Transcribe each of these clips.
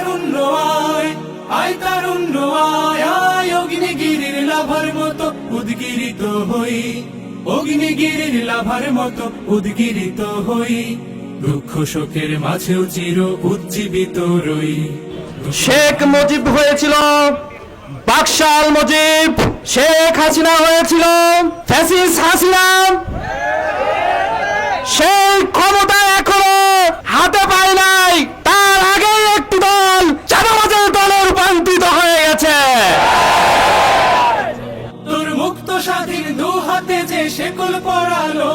তারুণ্য আয় তারুণ্য আয় আয় লাভার মতো উদ্গিরিত হই। লাভার মতো উদ্গিরিত হই। দুঃখ শোকের মাঝেও চির উজ্জীবিত রই। শেখ মুজিব হয়েছিল, বাকশাল মুজিব শেখ হাসিনা হয়েছিল, ফ্যাসিস হাসিনা শেকল পড়ালো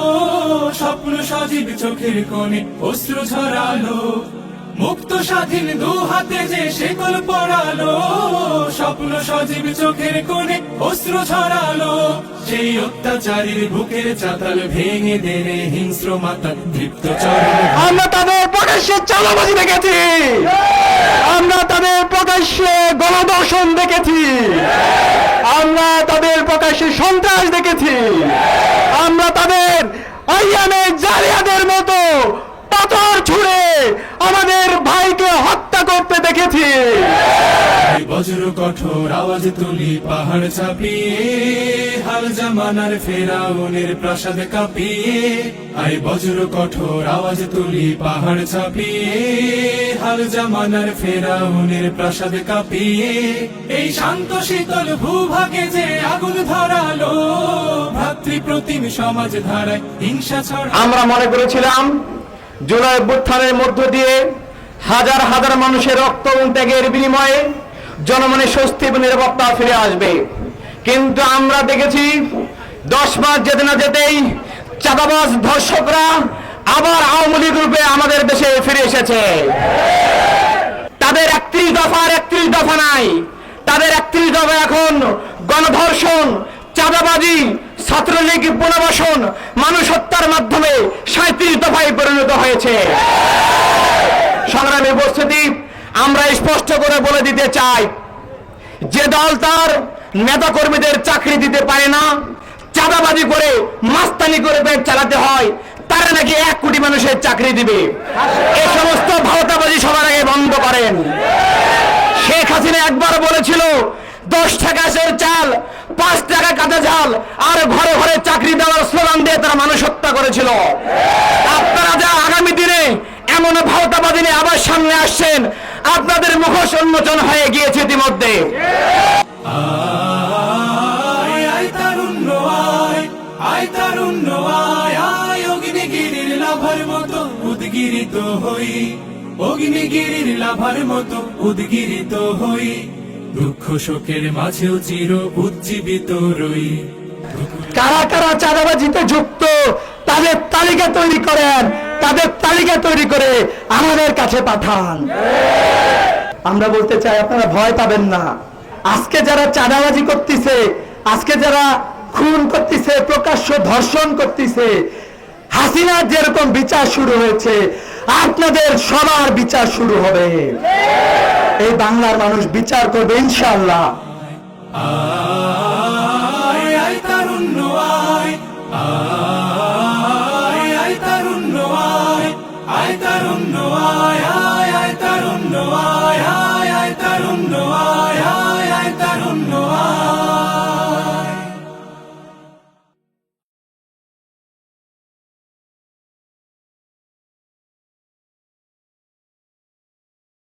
স্বপ্ন সজীব চোখের কোণে অশ্রু ঝরালো। মুক্ত স্বাধীন দু হাতে যে শেকল পড়ালো স্বপ্ন সজীব চোখের কোণে অশ্রু ঝরালো সেই অত্যাচারীর বুকের চাতাল ভেঙে দেনে হিংস্র মাতা চরণ। আমরা তাদের প্রকাশ্যে চাঁদাবাজি দেখেছি। আমরা তাদের প্রকাশ্যে গণদর্শন দেখেছি। আমরা তাদের প্রকাশ্যে সন্ত্রাস দেখেছি। আমরা তাদের আইয়ানে জালিয়াদের মতো পাথর ছুঁড়ে আমাদের ভাইকে হত্যা করতে দেখেছি। এই বজ্র কঠোর আওয়াজ তুলি পাহাড় হাল জামানার ফেরাউনের প্রাসাদ কাঁপিয়ে আই বজ্র কঠোর আওয়াজ তুলি পাহাড় হাল জামানার ফেরাউনের প্রাসাদ কাঁপিয়ে এই শান্ত শীতল ভূভাগে যে আগুন ধরালো ভাতৃ প্রতিম সমাজ ধারায় হিংসা ছড়া আমরা মনে করেছিলাম জুলাই অভ্যুত্থানের মধ্য দিয়ে হাজার হাজার মানুষের রক্ত এবং ত্যাগের বিনিময়ে জনমনে স্বস্তি এবং নিরাপত্তা ফিরে আসবে। কিন্তু আমরা দেখেছি, দশ মাস যেতে না যেতেই চাঁদাবাজ ধর্ষকরা আবার আওয়ামী লীগ রূপে আমাদের দেশে ফিরে এসেছে। তাদের একত্রিশ দফার একত্রিশ দফা নাই। তাদের একত্রিশ দফা এখন গণধর্ষণ চাঁদাবাজি, ছাত্রলীগ পুনর্বাসন মানুষ হত্যার মাধ্যমে সাঁত্রিশ দফায় পরিণত হয়েছে। সংগ্রামী উপস্থিতি, আমরা স্পষ্ট করে বলে দিতে চাই, যে দল তার নেতা কর্মীদের চাকরি দিতে পারে না, চাঁদাবাজি করে মাস্তানি করে পেট চালাতে হয়, তারা নাকি এক কোটি মানুষের চাকরি দিবে। এ সমস্ত ভাওতাবাজি সবার আগে বন্ধ করেন। শেখ হাসিনা একবার বলেছিল, দশ টাকা পাঁচ টাকা কাঁচা ঝাল আর ঘরে ঘরে চাকরি দেওয়ার স্লোগান দিয়ে তারা মানুষ হত্যা করেছিল। আপনারা যা আগামী দিনে এমন ভাওতাবাদী নিয়ে আবার সামনে আসছেন, আপনাদের মুখোশ উন্মোচন হয়ে গিয়েছে ইতিমধ্যে। উদ্গিরিত হই। অগ্নিগিরির লাভার মতো উদ্গিরিত হই। দুঃখ শোকের মাঝেও চির উজ্জীবিত রই। কারা কারা চাঁদাবাজিতে যুক্ত, তাদের তালিকা তৈরি করেন, তাদের তালিকা তৈরি করে আমাদের কাছে পাঠান। আমরা বলতে চাই, আপনারা ভয় পাবেন না। আজকে যারা চাঁদাবাজি করতেছে, আজকে যারা খুন করতেছে, প্রকাশ্য ধর্ষণ করতেছে, হাসিনার যেরকম বিচার শুরু হয়েছে, আপনাদের সবার বিচার শুরু হবে। এই বাংলার মানুষ বিচার করবে ইনশাআল্লাহ। আয়